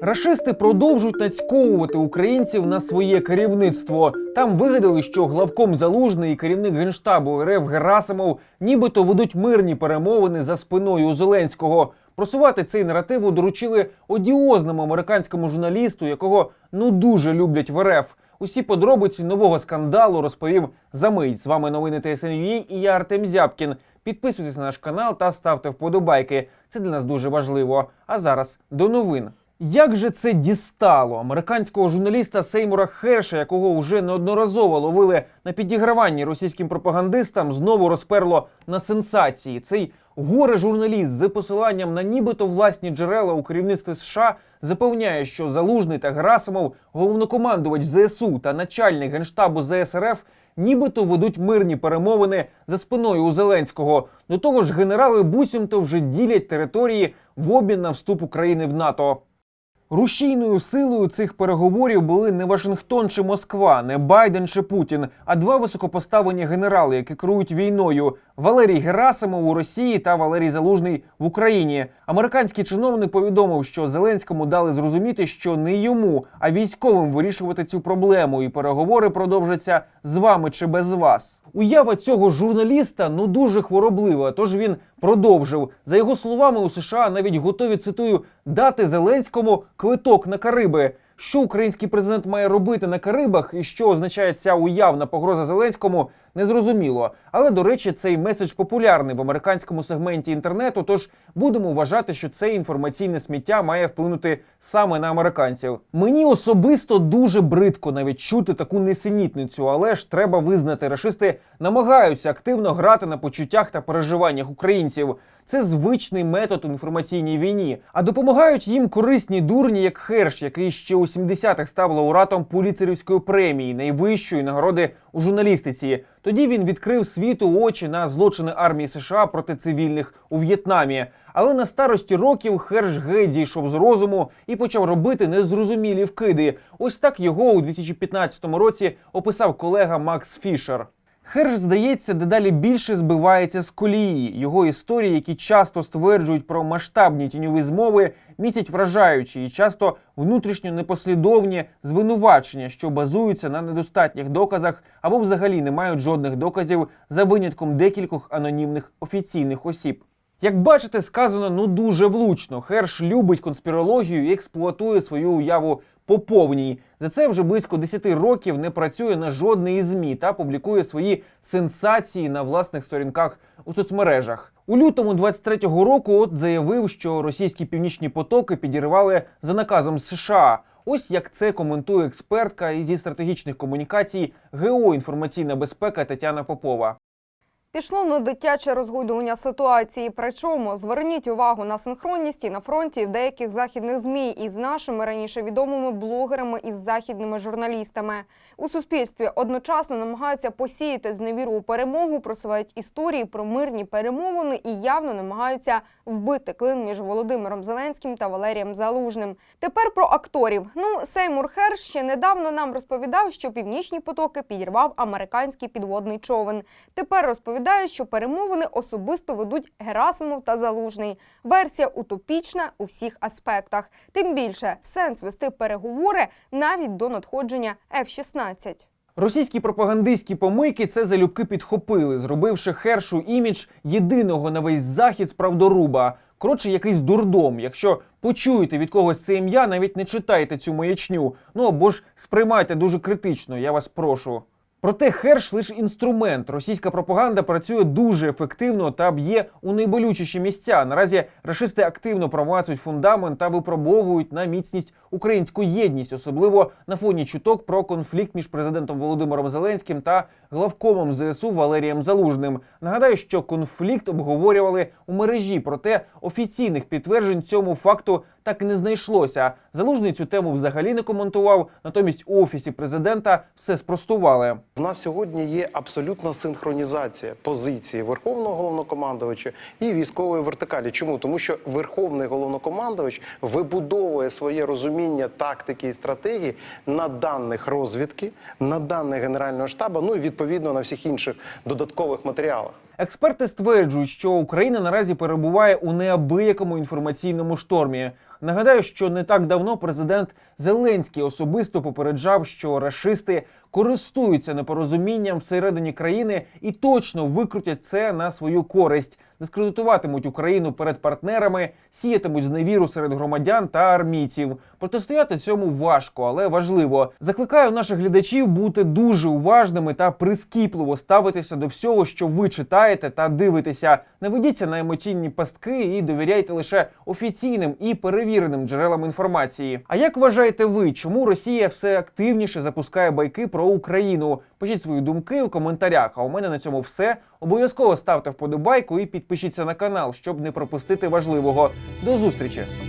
Рашисти продовжують нацьковувати українців на своє керівництво. Там вигадали, що главком залужний і керівник генштабу РФ Герасимов нібито ведуть мирні перемовини за спиною у Зеленського. Просувати цей наратив доручили одіозному американському журналісту, якого ну дуже люблять в РФ. Усі подробиці нового скандалу розповів за мить. З вами новини ТСНЮА і я Артем Зябкін. Підписуйтесь на наш канал та ставте вподобайки. Це для нас дуже важливо. А зараз до новин. Як же це дістало американського журналіста Сеймура Херша, якого вже неодноразово ловили на підіграванні російським пропагандистам, знову розперло на сенсації. Цей горе журналіст з посиланням на нібито власні джерела у керівництві США запевняє, що Залужний та Герасимов, головнокомандувач ЗСУ та начальник генштабу ЗСРФ нібито ведуть мирні перемовини за спиною у Зеленського. До того ж, генерали буцімто вже ділять території в обмін на вступ України в НАТО. Рушійною силою цих переговорів були не Вашингтон чи Москва, не Байден чи Путін, а два високопоставлені генерали, які керують війною: Валерій Герасимов у Росії та Валерій Залужний в Україні. Американський чиновник повідомив, що Зеленському дали зрозуміти, що не йому, а військовим вирішувати цю проблему, і переговори продовжаться з вами чи без вас. Уява цього журналіста ну дуже хвороблива. Тож він продовжив. За його словами, у США навіть готові цитую дати Зеленському квиток на Кариби. Що український президент має робити на Карибах і що означає ця уявна погроза Зеленському, незрозуміло. Але до речі, цей меседж популярний в американському сегменті інтернету. Тож будемо вважати, що це інформаційне сміття має вплинути саме на американців. Мені особисто дуже бридко навіть чути таку несенітницю, але ж треба визнати, рашисти намагаються активно грати на почуттях та переживаннях українців. Це звичний метод у інформаційній війні. А допомагають їм корисні дурні, як Херш, який ще у 70-х став лауреатом Пуліцерівської премії, найвищої нагороди у журналістиці. Тоді він відкрив світу очі на злочини армії США проти цивільних у В'єтнамі. Але на старості років Херш геть дійшов з розуму і почав робити незрозумілі вкиди. Ось так його у 2015 році описав колега Макс Фішер. Херш, здається, дедалі більше збивається з колії. Його історії, які часто стверджують про масштабні тіньові змови, місять вражаючі і часто внутрішньо непослідовні звинувачення, що базуються на недостатніх доказах або взагалі не мають жодних доказів за винятком декількох анонімних офіційних осіб. Як бачите, сказано ну дуже влучно. Херш любить конспірологію і експлуатує свою уяву по повній. За це вже близько 10 років не працює на жодній ЗМІ та публікує свої сенсації на власних сторінках у соцмережах. У лютому 23-го року от заявив, що російські північні потоки підірвали за наказом США. Ось як це коментує експертка зі стратегічних комунікацій ГО інформаційна безпека Тетяна Попова. Пішло на дитяче розгойдування ситуації. Причому зверніть увагу на синхронність і на фронті деяких західних змі із нашими раніше відомими блогерами і західними журналістами. У суспільстві одночасно намагаються посіяти зневіру у перемогу, просувають історії про мирні перемовини і явно намагаються вбити клин між Володимиром Зеленським та Валерієм Залужним. Тепер про акторів. Ну, Сеймур Херш ще недавно нам розповідав, що північні потоки підірвав американський підводний човен. Тепер розповідає, що перемовини особисто ведуть Герасимов та Залужний. Версія утопічна у всіх аспектах. Тим більше сенс вести переговори навіть до надходження F-16. Російські пропагандистські помийки це залюбки підхопили, зробивши хершу імідж єдиного на весь захід справдоруба. Коротше, якийсь дурдом. Якщо почуєте від когось це ім'я, навіть не читайте цю маячню. Ну або ж сприймайте дуже критично, я вас прошу. Проте херш лише інструмент. Російська пропаганда працює дуже ефективно та б'є у найболючіші місця. Наразі рашисти активно промацують фундамент та випробовують на міцність українську єдність, особливо на фоні чуток про конфлікт між президентом Володимиром Зеленським та главкомом ЗСУ Валерієм Залужним. Нагадаю, що конфлікт обговорювали у мережі, проте офіційних підтверджень цьому факту так і не знайшлося. Залужний цю тему взагалі не коментував. Натомість у офісі президента все спростували. У нас сьогодні є абсолютна синхронізація позиції верховного головнокомандувача і військової вертикалі. Чому тому, що верховний головнокомандувач вибудовує своє розуміння тактики і стратегії на даних розвідки, на даних генерального штабу, ну і відповідно на всіх інших додаткових матеріалах. Експерти стверджують, що Україна наразі перебуває у неабиякому інформаційному штормі. Нагадаю, що не так давно президент Зеленський особисто попереджав, що рашисти користуються непорозумінням всередині країни і точно викрутять це на свою користь, дискредитуватимуть Україну перед партнерами, сіятимуть зневіру серед громадян та армійців. Протистояти цьому важко, але важливо. Закликаю наших глядачів бути дуже уважними та прискіпливо ставитися до всього, що ви читаєте та дивитеся. Не ведіться на емоційні пастки і довіряйте лише офіційним і перевіреним джерелам інформації. А як вважаєте ви, чому Росія все активніше запускає байки про Україну? Пишіть свої думки у коментарях. А у мене на цьому все. Обов'язково ставте вподобайку і підпишіться на канал, щоб не пропустити важливого. До зустрічі!